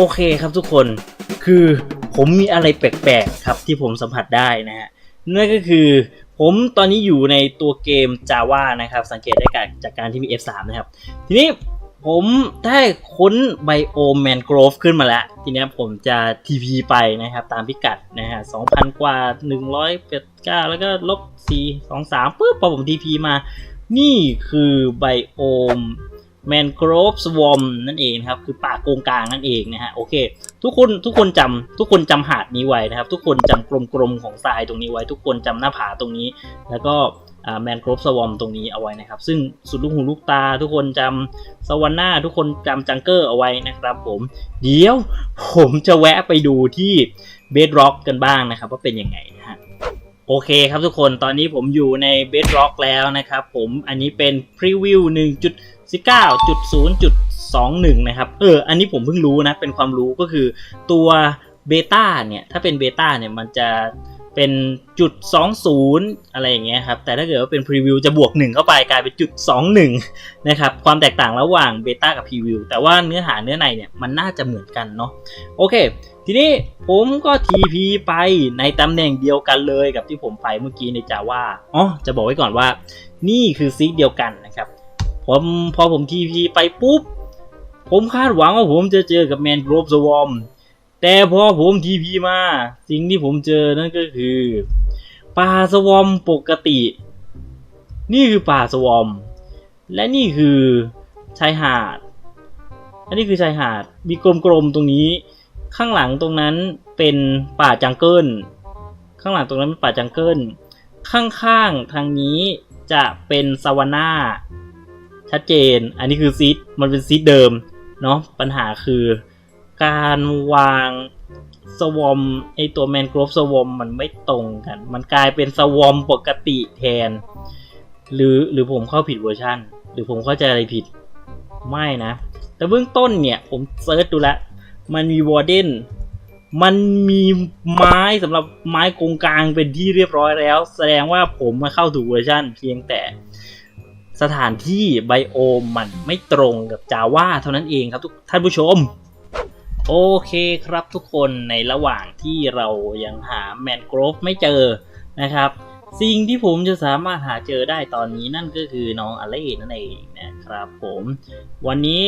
โอเคครับทุกคนคือผมมีอะไรแปลกๆครับที่ผมสัมผัสได้นะฮะนั่นก็คือผมตอนนี้อยู่ในตัวเกม Java นะครับ สังเกตได้จากการที่มี F3 นะครับ ทีนี้ผมได้ค้นไบโอมแมนโกรฟขึ้นมาแล้ว ทีนี้ผมจะ TP ไปนะครับ ตามพิกัดนะฮะ2,000 กว่า 189 แล้วก็ลบ4 2 3ปุ๊บพอผม TP มา นี่คือไบโอม แมนโกรฟสวอมนั่นเองครับ คือป่าโกงกลางนั่นเองนะฮะโอเค ทุกคนทุกคนจำทุกคนจำหาดนี้ไว้นะครับ ทุกคนจำกลมๆของทรายตรงนี้ไว้ ทุกคนจำหน้าผาตรงนี้ แล้วก็แมนโกรฟสวอมตรงนี้เอาไว้นะครับ ซึ่งสุดลูกหูลูกตา ทุกคนจำสวรรค์หน้าทุกคนจำจังเกอร์เอาไว้นะครับ ผมเดี๋ยวผมจะแวะไปดูที่เบดร็อกกันบ้างนะครับ ว่าเป็นยังไงนะฮะโอเคครับทุกคนตอนนี้ผมอยู่ในเบดร็อกแล้วนะครับ ผมอันนี้เป็นพรีวิว 19.0.21 นะครับ เออ อันนี้ผมเพิ่งรู้นะ เป็นความรู้ก็คือตัวเบต้าเนี่ย ถ้าเป็นเบต้าเนี่ย มันจะเป็นจุด20 อะไรอย่างเงี้ยครับ แต่ถ้าเกิดว่าเป็นพรีวิวจะบวก 1 เข้าไปกลายเป็นจุด21 นะครับ ความแตกต่างระหว่างเบต้ากับพรีวิว แต่ว่าเนื้อหาเนื้อในเนี่ย มันน่าจะเหมือนกันเนาะ โอเค ทีนี้ผมก็ TP ไปในตำแหน่งเดียวกันเลยกับที่ผมไปเมื่อกี้ในจาว่า อ๋อ จะบอกไว้ก่อนว่า นี่คือซีกเดียวกันนะครับ ผมพอผม TP ไปปุ๊บ ผมคาดหวังว่าผมจะเจอกับแมนกรฟสวอมแต่พอผมทีพีมา สิ่งที่ผมเจอนั่นก็คือป่าสวอมปกติ นี่คือป่าสวอม และนี่คือชายหาด อันนี้คือชายหาด มีกลมๆตรงนี้ ข้างหลังตรงนั้นเป็นป่าจังเกิล ข้างหลังตรงนั้นเป็นป่าจังเกิล ข้างๆทางนี้จะเป็นซาวาน่า ชัดเจน อันนี้คือซีดมันเป็นซีดเดิมเนาะปัญหาคือการวางสวอมไอตัวแมนกรฟสวอมมันไม่ตรงกัน มันกลายเป็นสวอมปกติแทน หรือหรือผมเข้าผิดเวอร์ชันหรือผมเข้าใจอะไรผิดไม่นะ แต่เบื้องต้นเนี่ย ผมเซิร์ชดูแล้วมันมีวอร์เดนมันมีไม้สำหรับไม้กงกลางเป็นที่เรียบร้อยแล้ว แสดงว่าผมมาเข้าถูกเวอร์ชันเพียงแต่ สถานที่ไบโอมมันไม่ตรงกับจาว่าเท่านั้นเองครับทุกท่านผู้ชม โอเคครับทุกคนในระหว่างที่เรายังหาแมนโกรฟไม่เจอนะครับ สิ่งที่ผมจะสามารถหาเจอได้ตอนนี้นั่นก็คือน้องอเล่นั่นเองนะครับผม วันนี้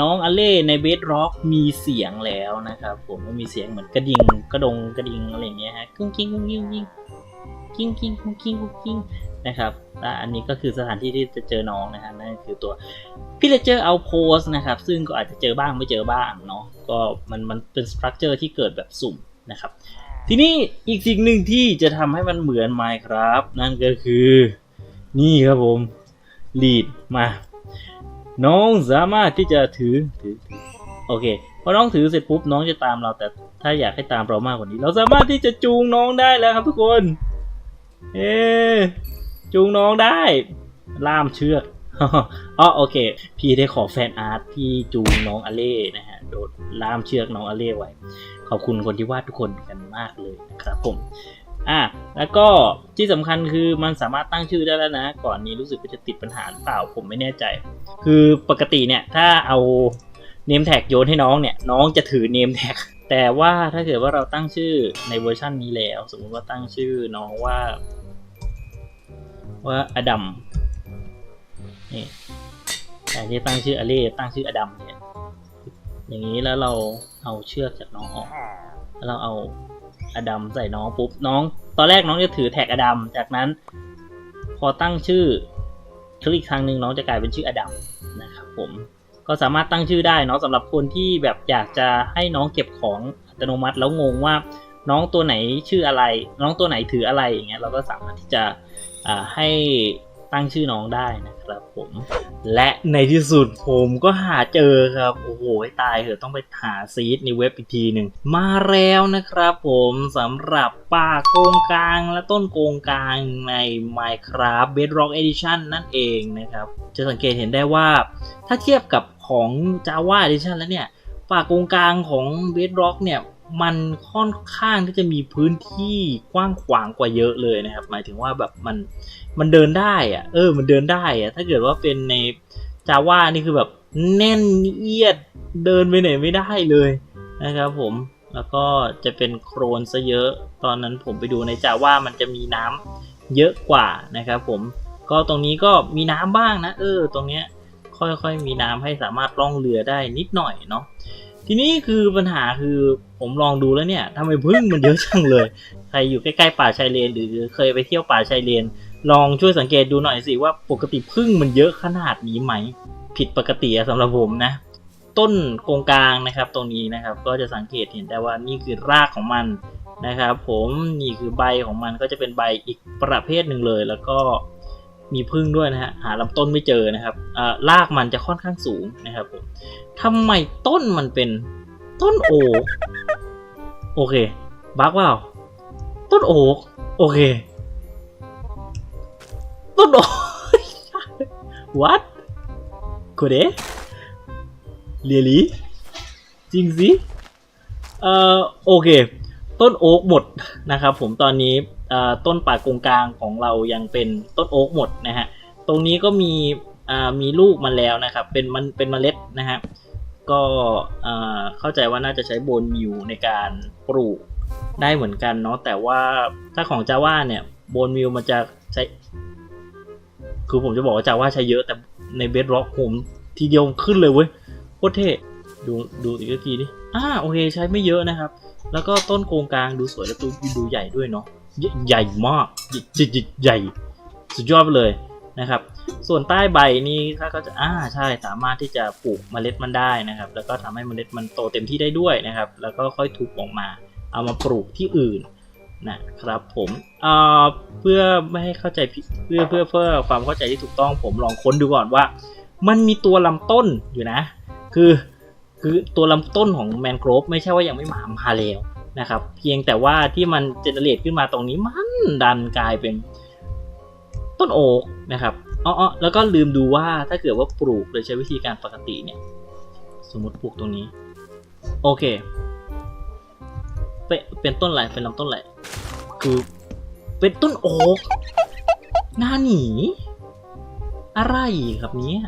น้องอเล่ในเบสร็อกมีเสียงแล้วนะครับผมมีเสียงเหมือนกระดิ่งกระดงกระดิ่งอะไรอย่างเงี้ยฮะกุ้งกิ้งกุ้งกิ้งกิ้งกิ้งกุ้งกิ้งกุ้งกิ้ง นะครับและอันนี้ก็คือสถานที่ที่จะเจอน้องนะฮะนั่นคือตัวพิเลเจอร์เอาโพสนะครับ ซึ่งก็อาจจะเจอบ้างไม่เจอบ้างเนาะก็มันมันเป็นสตรัคเจอร์ที่เกิดแบบสุ่มนะครับ ทีนี้อีกสิ่งหนึ่งที่จะทำให้มันเหมือนไมค์ครับ นั่นก็คือนี่ครับผมลีดมา น้องสามารถที่จะถือถือโอเคพอน้องถือเสร็จปุ๊บน้องจะตามเราแต่ถ้าอยากให้ตามเรามากกว่านี้ เราสามารถที่จะจูงน้องได้แล้วครับทุกคน เอ๊ จูงน้องได้ ล่ามเชือกอ๋อโอเค พี่ได้ขอแฟนอาร์ตที่จูงน้องอเล่นะฮะโดดล่ามเชือกน้องอเล่ไว้ ขอบคุณคนที่วาดทุกคนกันมากเลยนะครับผมอะแล้วก็ที่สำคัญคือมันสามารถตั้งชื่อได้แล้วนะ ก่อนนี้รู้สึกว่าจะติดปัญหาหรือเปล่าผมไม่แน่ใจ คือปกติเนี่ยถ้าเอาเนมแท็กโยนให้น้องเนี่ย น้องจะถือเนมแท็กแต่ว่าถ้าเกิดว่าเราตั้งชื่อในเวอร์ชันนี้แล้ว สมมุติว่าตั้งชื่อน้องว่า ว่าอดัมนี่แต่ที่ตั้งชื่ออเล่ตั้งชื่ออดัมเนี่ยอย่างนี้แล้วเราเอาเชือกจากน้องออกแล้วเราเอาอดัมใส่น้องปุ๊บน้อง ตอนแรกน้องจะถือแท็กอดัมจากนั้น พอตั้งชื่อคลิกครั้งหนึ่งน้องจะกลายเป็นชื่ออดัมนะครับผมก็สามารถตั้งชื่อได้เนาะสำหรับคนที่แบบอยากจะให้น้องเก็บของอัตโนมัติแล้วงงว่าน้องตัวไหนชื่ออะไร น้องตัวไหนถืออะไรอย่างเงี้ยเราก็สามารถที่จะ ให้ตั้งชื่อน้องได้นะครับผม และในที่สุดผมก็หาเจอครับ โอ้โหตายเถอะต้องไปหาซีดในเว็บอีกทีหนึ่ง มาแล้วนะครับผมสำหรับป่าโกงกลางและต้นโกงกลางใน Minecraft Bedrock Edition นั่นเองนะครับ จะสังเกตเห็นได้ว่า ถ้าเทียบกับของ Java Edition แล้วเนี่ย ป่าโกงกลางของ Bedrock เนี่ย มันค่อนข้างที่จะมีพื้นที่กว้างขวางกว่าเยอะเลยนะครับ หมายถึงว่าแบบมันมันเดินได้อะเออ มันเดินได้อะถ้าเกิดว่าเป็นในจาว่านี่คือแบบแน่นเอียดเดินไปไหนไม่ได้เลยนะครับผมแล้วก็จะเป็นโครนซะเยอะ ตอนนั้นผมไปดูในจาว่ามันจะมีน้ำเยอะกว่านะครับผมก็ตรงนี้ก็มีน้ำบ้างนะ เออ ตรงเนี้ยค่อยๆมีน้ำให้สามารถล่องเรือได้นิดหน่อยเนาะ ทีนี้คือปัญหาคือผมลองดูแล้วเนี่ยทำไมพึ่งมันเยอะจังเลย ใครอยู่ใกล้ๆป่าชายเลน หรือเคยไปเที่ยวป่าชายเลน ลองช่วยสังเกตดูหน่อยสิว่าปกติพึ่งมันเยอะขนาดนี้ไหม ผิดปกติอะสำหรับผมนะ ต้นโกงกลางนะครับ ตรงนี้นะครับ ก็จะสังเกตเห็นได้ว่านี่คือรากของมันนะครับ ผมนี่คือใบของมันก็จะเป็นใบอีกประเภทหนึ่งเลย แล้วก็ มีพึ่งด้วยนะฮะหาลำต้นไม่เจอนะครับอ่ารากมันจะค่อนข้างสูงนะครับผมทำไมต้นมันเป็นต้นโอ๊กโอเคบักเปล่าต้นโอ๊กโอเค ต้นโอ๊ก what これเรียลีจริงสิเอ่อโอเค ต้นโอ๊กหมดนะครับผมตอนนี้ ต้นป่ากงกลางของเรายังเป็นต้นโอ๊กหมดนะฮะตรงนี้ก็มีมีลูกมันแล้วนะครับ เป็นมันเป็นเมล็ดนะฮะก็เข้าใจว่าน่าจะใช้โบนมิวในการปลูกได้เหมือนกันเนาะแต่ว่าถ้าของจาว่าเนี่ยโบนมิวมันจะใช้ คือผมจะบอกว่าจาว่าใช้เยอะแต่ในเบสร็อกผมทีเดียวขึ้นเลยเว้ยโคตรเท่ดูดูอีกทีดิอ่าโอเคใช้ไม่เยอะนะครับ แล้วก็ต้นโกงกลางดูสวยแล้วตัวดูใหญ่ด้วยเนาะ ใหญ่มากใหญ่ใหญ่ใหญ่สุดยอดไปเลยนะครับ ส่วนใต้ใบนี่ถ้าก็จะอ่าใช่สามารถที่จะปลูกเมล็ดมันได้นะครับ แล้วก็ทำให้เมล็ดมันโตเต็มที่ได้ด้วยนะครับ แล้วก็ค่อยทุบออกมา เอามาปลูกที่อื่นนะครับผมเอ่อเพื่อไม่ให้เข้าใจเพื่อเพื่อเพื่อความเข้าใจที่ถูกต้องผมลองค้นดูก่อนว่า มันมีตัวลำต้นอยู่นะ คือคือตัวลำต้นของแมนโกรฟไม่ใช่ว่ายังไม่มามาแล้ว นะครับ เพียงแต่ว่าที่มันเจเนเรตขึ้นมาตรงนี้มันดันกลายเป็นต้นโอกนะครับอ๋อแล้วก็ลืมดูว่าถ้าเกิดว่าปลูกโดยใช้วิธีการปกติเนี่ย สมมติปลูกตรงนี้ โอเค เป็นเป็นต้นอะไรเป็นลำต้นอะไรคือเป็นต้นโอ๊กหน้าหนี อะไรครับเนี้ย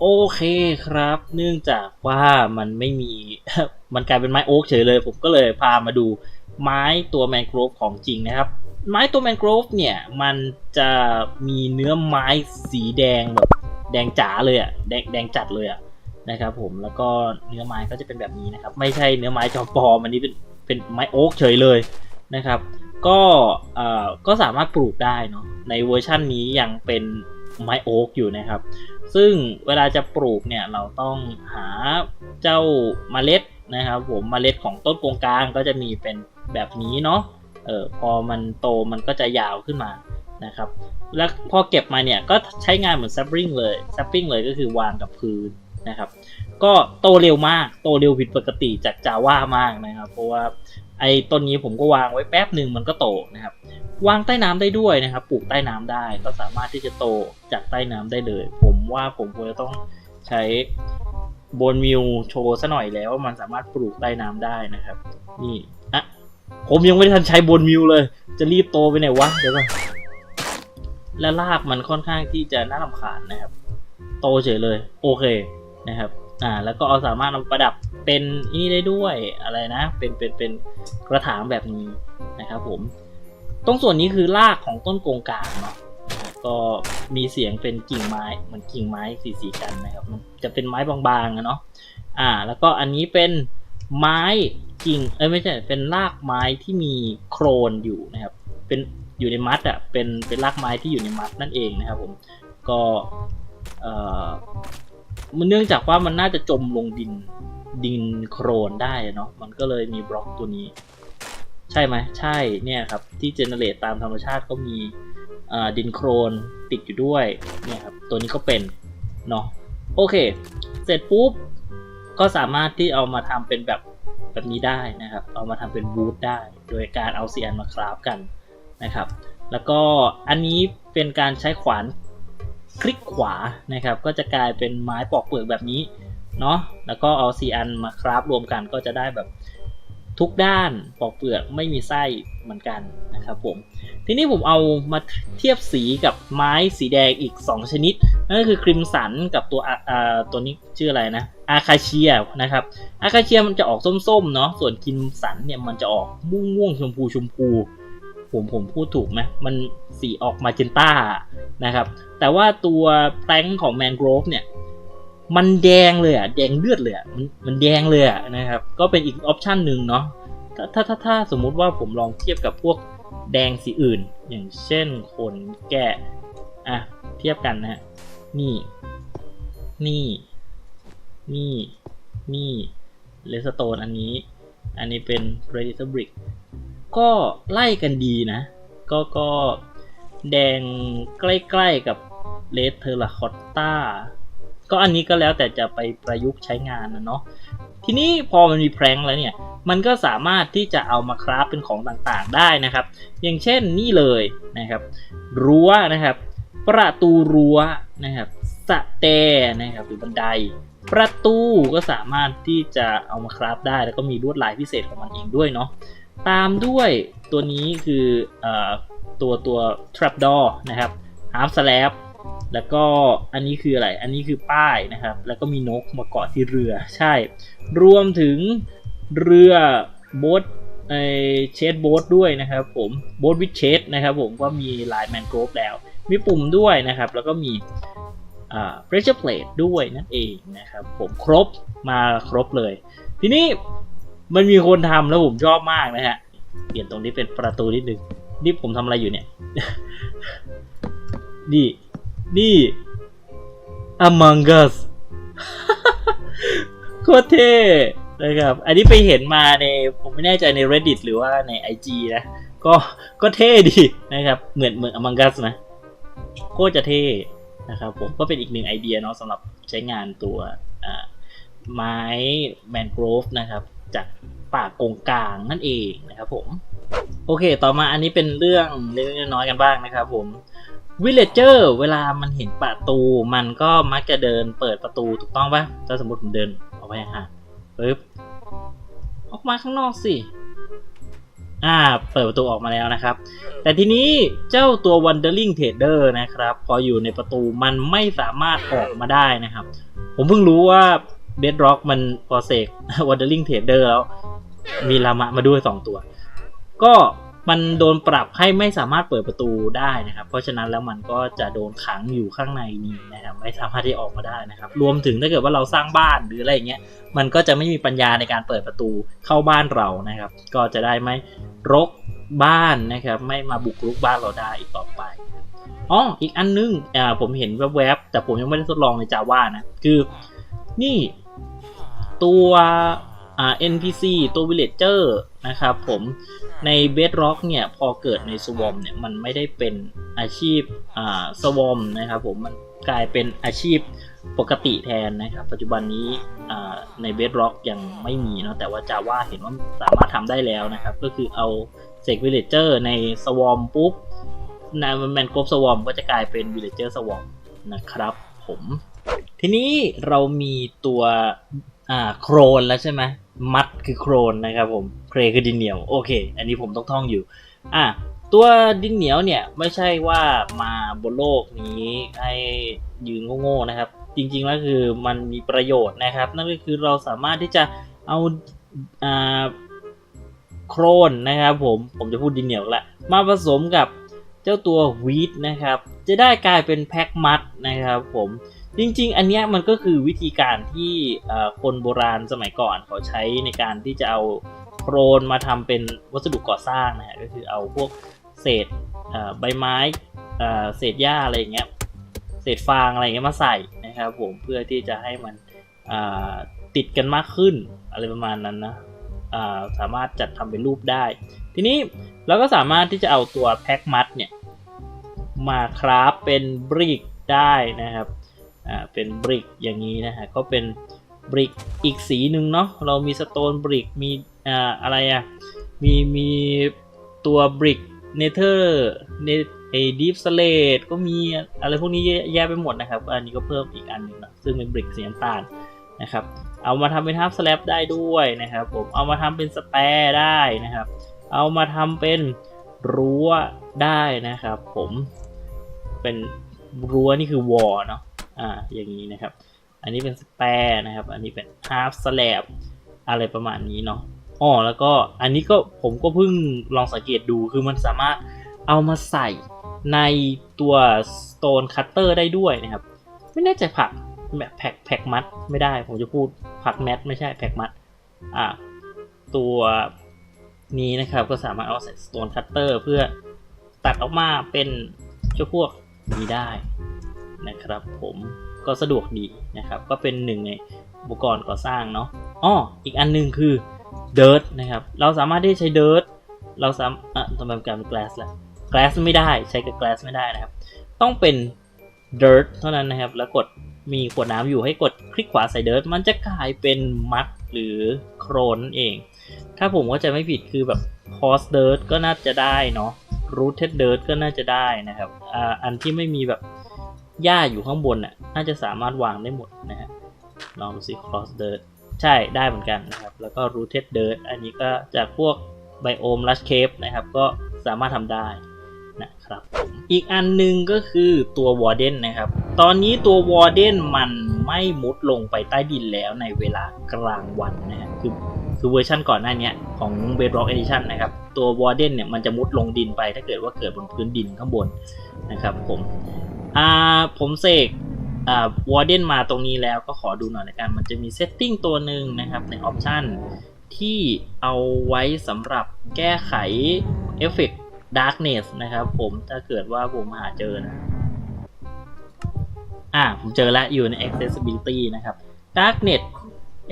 โอเคครับ เนื่องจากว่ามันไม่มี มันกลายเป็นไม้โอ๊กเฉยเลย ผมก็เลยพามาดูไม้ตัวแมนโกรฟของจริงนะครับ ไม้ตัวแมนโกรฟเนี่ย มันจะมีเนื้อไม้สีแดงแบบแดงจ๋าเลยอะแดงแดงจัดเลยอะ่ะนะครับผมแล้วก็เนื้อไม้ก็จะเป็นแบบนี้นะครับ ไม่ใช่เนื้อไม้จอมปลอมอันนี้เป็นเป็นไม้โอ๊กเฉยเลยนะครับ ก็เอ่อก็สามารถปลูกได้เนาะในเวอร์ชั่นนี้ยังเป็นไม้โอ๊กอยู่นะครับ ซึ่งเวลาจะปลูกเนี่ยเราต้องหาเจ้าเมล็ดนะครับผมเมล็ดของต้นโกงกลางก็จะมีเป็นแบบนี้เนาะเออพอมันโตมันก็จะยาวขึ้นมานะครับ แล้วพอเก็บมาเนี่ยก็ใช้งานเหมือนซับริงเลยซับริงเลยก็คือวางกับพื้นนะครับ ก็โตเร็วมากโตเร็วผิดปกติจากจาว่ามากนะครับ เพราะว่าไอ้ต้นนี้ผมก็วางไว้แป๊บหนึ่งมันก็โตนะครับ วางใต้น้ำได้ด้วยนะครับ ปลูกใต้น้ำได้ก็สามารถที่จะโตจากใต้น้ำได้เลย ผมว่าผมควรจะต้องใช้บนมิวโชว์ซะหน่อยแล้วว่ามันสามารถปลูกใต้น้ำได้นะครับ นี่อะผมยังไม่ได้ทันใช้บนมิวเลย จะรีบโตไปไหนวะเดี๋ยวก่อนและรากมันค่อนข้างที่จะน่ารำคาญนะครับ โตเฉยเลย โอเคนะครับอ่าแล้วก็เอาสามารถนำประดับเป็นนี่ได้ด้วยอะไรนะ เป็นเป็นเป็นกระถางแบบนี้นะครับผม ตรงส่วนนี้คือรากของต้นโกงกลางเนาะก็มีเสียงเป็นกิ่งไม้เหมือนกิ่งไม้สีสีกันนะครับมันจะเป็นไม้บางๆอะเนาะอ่า แล้วก็อันนี้เป็นไม้กิ่งเอ้ยไม่ใช่เป็นรากไม้ที่มีโครนอยู่นะครับ เป็นอยู่ในมัดอะ่ะเป็นเป็นรากไม้ที่อยู่ในมัดนั่นเองนะครับผมก็เอ่อมันเนื่องจากว่ามันน่าจะจมลงดินดินโครนได้เนาะมันก็เลยมีบล็อกตัวนี้ ใช่ไหมใช่เนี่ยครับที่เจเนเรตตามธรรมชาติก็มีดินโครนติดอยู่ด้วยเนี่ยครับตัวนี้ก็เป็นเนาะโอเค เสร็จปุ๊บก็สามารถที่เอามาทำเป็นแบบแบบนี้ได้นะครับ เอามาทำเป็นบูธได้ โดยการเอาเสียนมาคราฟกันนะครับ แล้วก็อันนี้เป็นการใช้ขวานคลิกขวานะครับ ก็จะกลายเป็นไม้ปอกเปลือกแบบนี้เนาะแล้วก็เอาสี่อันมาคราฟรวมกันก็จะได้แบบ ทุกด้านปอกเปลือกไม่มีไส้เหมือนกันนะครับผมทีนี้ผมเอามาเทียบสีกับไม้สีแดงอีก 2 ชนิด นั่นก็คือคริมสันกับตัวอ่าตัวนี้ชื่ออะไรนะอาคาเชียนะครับอาคาเชียมันจะออกส้มๆเนาะส่วนคริมสันเนี่ยมันจะออกม่วงม่วงๆชมพูชมพูผมผมพูดถูกไหมมันสีออกมาเจนต้านะครับแต่ว่าตัวแพลงของแมนโกรฟเนี่ย มันแดงเลยอะแดงเลือดเลยอะมันมันแดงเลยอะนะครับ ก็เป็นอีกออปชันหนึ่งเนาะถ้าถ้าถ้าถ้าสมมุติว่าผมลองเทียบกับพวกแดงสีอื่น อย่างเช่นขนแกะอะเทียบกันนะฮะนี่ นี่ นี่ นี่เลสโตนอันนี้ อันนี้เป็น r e d i t o r Brick ก็ไล่กันดีนะ ก็ก็แดงใกล้ๆกับเลสเทอร์ลาคอตตา ก็อันนี้ก็แล้วแต่จะไปประยุกต์ใช้งานนะเนาะทีนี้พอมันมีแพร้งแล้วเนี่ยมันก็สามารถที่จะเอามาคราฟเป็นของต่างๆได้นะครับ อย่างเช่นนี่เลยนะครับ รั้วนะครับ ประตูรั้วนะครับสแตร์นะครับหรือบันได ประตูก็สามารถที่จะเอามาคราฟได้แล้วก็มีลวดลายพิเศษของมันเองด้วยเนาะตามด้วยตัวนี้คืออตัวตัว trapdoor นะครับ half slab แล้วก็อันนี้คืออะไร อันนี้คือป้ายนะครับ แล้วก็มีนกมาเกาะที่เรือ ใช่ รวมถึงเรือโบ๊ทไอเชดโบ๊ทด้วยนะครับผมโบ๊ทวิดเชดนะครับผมก็มีลายแมนโกรฟแล้ว มีปุ่มด้วยนะครับ แล้วก็มีอ่า pressure plate ด้วยนั่นเองนะครับผมครบมาครบเลย ทีนี้มันมีคนทำแล้วผมชอบมากนะฮะ เปลี่ยนตรงนี้เป็นประตูนิดนึงนี่ผมทำอะไรอยู่เนี่ย นี่ นี่ Among Us โคตรเท่นะครับ อันนี้ไปเห็นมาในผมไม่แน่ใจใน Reddit หรือว่าใน IG นะ ก็ก็เท่ดีนะครับ เหมือนเหมือน Among Us นะ โคตรจะเท่นะครับผมก็เป็นอีกหนึ่งไอเดียเนาะสำหรับใช้งานตัวไม้แมนโกรฟนะครับ จากป่ากงกลางนั่นเองนะครับผม โอเค ต่อมาอันนี้เป็นเรื่องเล็กน้อยกันบ้างนะครับผม วิลเลเจอร์เวลามันเห็นประตูมันก็มักจะเดินเปิดประตูถูกต้องปะถ้าสมมติผมเดินออกไปห่างปึ๊บออกมาข้างนอกสิ อ่า เปิดประตูออกมาแล้วนะครับ แต่ทีนี้เจ้าตัว Wandering Trader นะครับ พออยู่ในประตูมันไม่สามารถออกมาได้นะครับ ผมเพิ่งรู้ว่า Bedrock มันพอเสก Wandering Trader แล้ว มีลามะมาด้วย 2 ตัว ก็ มันโดนปรับให้ไม่สามารถเปิดประตูได้นะครับ เพราะฉะนั้นแล้วมันก็จะโดนขังอยู่ข้างในนี้นะครับไม่สามารถที่ออกมาได้นะครับ รวมถึงถ้าเกิดว่าเราสร้างบ้านหรืออะไรอย่างเงี้ยมันก็จะไม่มีปัญญาในการเปิดประตูเข้าบ้านเรานะครับ ก็จะได้ไม่รกบ้านนะครับ ไม่มาบุกรุกบ้านเราได้อีกต่อไปอ๋ออีกอันนึงอ่าผมเห็นแวบๆแต่ผมยังไม่ได้ทดลองใน Java นะคือนี่ตัวอ่า NPC ตัว Villager นะครับผมใน Bedrock เนี่ยพอเกิดใน Swarm เนี่ยมันไม่ได้เป็นอาชีพอ่า Swarm นะครับผมมันกลายเป็นอาชีพปกติแทนนะครับ ปัจจุบันนี้อ่าใน Bedrock ยังไม่มีเนาะแต่ว่า Java เห็นว่าสามารถทำได้แล้วนะครับ ก็คือเอาเสก Villager ใน Swarm ปุ๊บในแมนโกรฟ Swarm ก็จะกลายเป็น Villager Swarm นะครับผม ทีนี้เรามีตัวอ่าโครนแล้วใช่ไหม มัดคือโครนนะครับผมเครคือดินเหนียวโอเค อันนี้ผมต้องท่องอยู่ อะตัวดินเหนียวเนี่ยไม่ใช่ว่ามาบนโลกนี้ให้ยืนโง่ๆนะครับ จริงๆแล้วคือมันมีประโยชน์นะครับ นั่นก็คือเราสามารถที่จะเอาอ่าโครนนะครับผมผมจะพูดดินเหนียวละมาผสมกับเจ้าตัววีดนะครับ จะได้กลายเป็นแพ็กมัดนะครับผม จริง ๆ อันเนี้ยมันก็คือวิธีการที่คนโบราณสมัยก่อนเขาใช้ในการที่จะเอาโครนมาทำเป็นวัสดุก่อสร้างนะฮะก็คือเอาพวกเศษใบไม้เศษหญ้าอะไรอย่างเงี้ยเศษฟางอะไรเงี้ยมาใส่นะครับผมเพื่อที่จะให้มันติดกันมากขึ้นอะไรประมาณนั้นนะาสามารถจัดทำเป็นรูปได้ ทีนี้เราก็สามารถที่จะเอาตัวแพ็กมัดเนี่ยมาคราฟเป็นบริกได้นะครับ อ่าเป็นบริกอย่างนี้นะฮะก็เป็นบริกอีกสีหนึ่งเนาะเรามีสโตนบริกมีอ่าอะไรอะมีมีตัวบริกเนเธอร์เนไอดีฟสเลดก็มีอะไรพวกนี้แยะไปหมดนะครับ อันนี้ก็เพิ่มอีกอันหนึ่งนะซึ่งเป็นบริกสีน้ำตาลนะครับเอามาทำเป็นทับสแลบได้ด้วยนะครับผมเอามาทำเป็นสแปร์ได้นะครับ เอามาทำเป็นรั้วได้นะครับ ผมเป็นรั้วนี่คือวอลเนาะ อ่าอย่างนี้นะครับ อันนี้เป็นสแปร์นะครับ อันนี้เป็น half slab อะไรประมาณนี้เนาะอ๋อแล้วก็อันนี้ก็ผมก็เพิ่งลองสังเกตดูคือมันสามารถเอามาใส่ในตัว stone cutter ได้ด้วยนะครับ ไม่แน่ใจผักแบบแพ็กแพ็กมัดไม่ได้ ผมจะพูดผักแมทไม่ใช่แพ็กมัดอ่าตัวนี้นะครับก็สามารถเอาใส่ stone cutter เพื่อตัดออกมาเป็นเจ้าพวกนี้ได้ นะครับผมก็สะดวกดีนะครับ ก็เป็นหนึ่งในอุปกรณ์ก่อสร้างเนาะอ้ออีกอันหนึงคือ dirt นะครับ เราสามารถที่จะใช้ dirt เราสามารถอะทำไมมันกลายเป็น glass แล้ว glass ไม่ได้ใช้กับ glass ไม่ได้นะครับ ต้องเป็น dirt เท่านั้นนะครับ แล้วกดมีขวดน้ำอยู่ให้กดคลิกขวาใส่ dirt มันจะกลายเป็นมัดหรือโครนนั่นเอง ถ้าผมก็จะไม่ผิดคือแบบ horse dirt ก็น่าจะได้เนาะ rooted dirt ก็น่าจะได้นะครับอ่าอันที่ไม่มีแบบ หญ้าอยู่ข้างบนน่ะน่าจะสามารถวางได้หมดนะฮะลองดูสิ cross dirt ใช่ได้เหมือนกันนะครับ แล้วก็ rooted dirt อันนี้ก็จากพวก biome lush cave นะครับ ก็สามารถทำได้นะครับผมอีกอันหนึ่งก็คือตัววอร์เดนนะครับ ตอนนี้ตัววอร์เดนมันไม่มุดลงไปใต้ดินแล้วในเวลากลางวันนะฮะคือ คือเวอร์ชันก่อนหน้านี้ของ Bedrock Edition นะครับ ตัววอร์เดนเนี่ยมันจะมุดลงดินไป ถ้าเกิดว่าเกิดบนพื้นดินข้างบนนะครับผมอ่าผมเสกอ่าวอร์เดนมาตรงนี้แล้วก็ขอดูหน่อยละกันมันจะมีเซตติ้งตัวหนึ่งนะครับในออปชันที่เอาไว้สำหรับแก้ไขเอฟเฟก Darkness นะครับผมถ้าเกิดว่าผมหาเจอนะอ่าผมเจอแล้วอยู่ใน accessibility นะครับ Darkness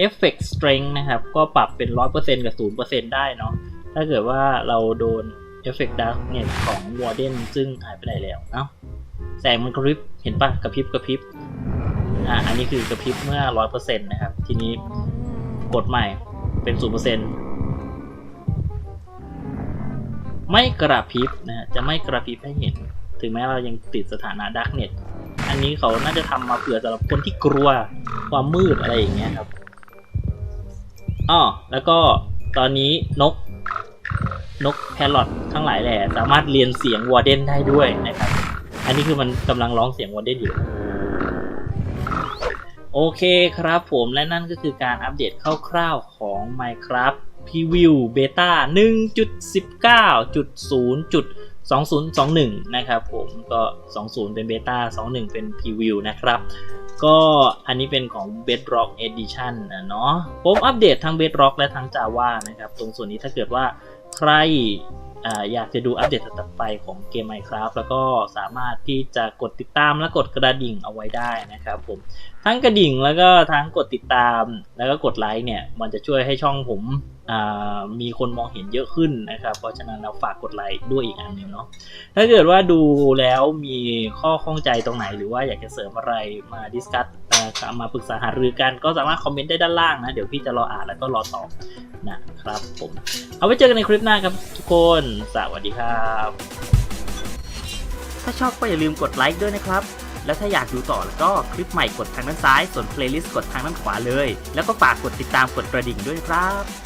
Effect Strength นะครับ ก็ปรับเป็น 100%กับ 0%ได้เนาะถ้าเกิดว่าเราโดน Effect Darkness ของ Warden ซึ่งหายไปไหนแล้ว เอ้า แสงมันกระพริบ เห็นปะกระพริบกระพริบ อ่า อันนี้คือกระพริบเมื่อ 100%นะครับ ทีนี้กดใหม่เป็น 0%ไม่กระพริบนะฮะจะไม่กระพริบให้เห็น ถึงแม้เรายังติดสถานะดักเน็ตอันนี้เขาน่าจะทำมาเผื่อสำหรับคนที่กลัวความมืดอะไรอย่างเงี้ยครับ อ้อแล้วก็ตอนนี้นกนกแพรอททั้งหลายแหละสามารถเรียนเสียงวอร์เดนได้ด้วยนะครับ อันนี้คือมันกำลังร้องเสียงวอร์เดนอยู่ โอเคครับผมและนั่นก็คือการอัปเดตคร่าวๆของ Minecraft Preview Beta 1.19.0.2021 นะครับผมก็ 20 เป็น Beta 21 เป็น Preview นะครับ ก็อันนี้เป็นของ Bedrock Edition นะเนาะผมอัปเดตทั้ง Bedrock และทั้ง Java นะครับ ตรงส่วนนี้ถ้าเกิดว่าใครอยากจะดูอัปเดตต่อไปของเกม Minecraft แล้วก็สามารถที่จะกดติดตามและกดกระดิ่งเอาไว้ได้นะครับผมทั้งกระดิ่งแล้วก็ทั้งกดติดตามแล้วก็กดไลค์เนี่ย มันจะช่วยให้ช่องผม มีคนมองเห็นเยอะขึ้นนะครับ เพราะฉะนั้นเราฝากกดไลค์ด้วยอีกอันหนึ่งเนาะถ้าเกิดว่าดูแล้วมีข้อข้องใจตรงไหน หรือว่าอยากจะเสริมอะไรมาดิสคัตมาปรึกษาหารือกันก็สามารถคอมเมนต์ได้ด้านล่างนะ เดี๋ยวพี่จะรออ่านแล้วก็รอตอบนะครับผม เอาไว้เจอกันในคลิปหน้าครับทุกคน สวัสดีครับ ถ้าชอบก็อย่าลืมกดไลค์ด้วยนะครับและถ้าอยากดูต่อแล้วก็คลิปใหม่กดทางด้านซ้าย ส่วนเพลย์ลิสต์กดทางด้านขวาเลย แล้วก็ฝากกดติดตามกดกระดิ่งด้วยครับ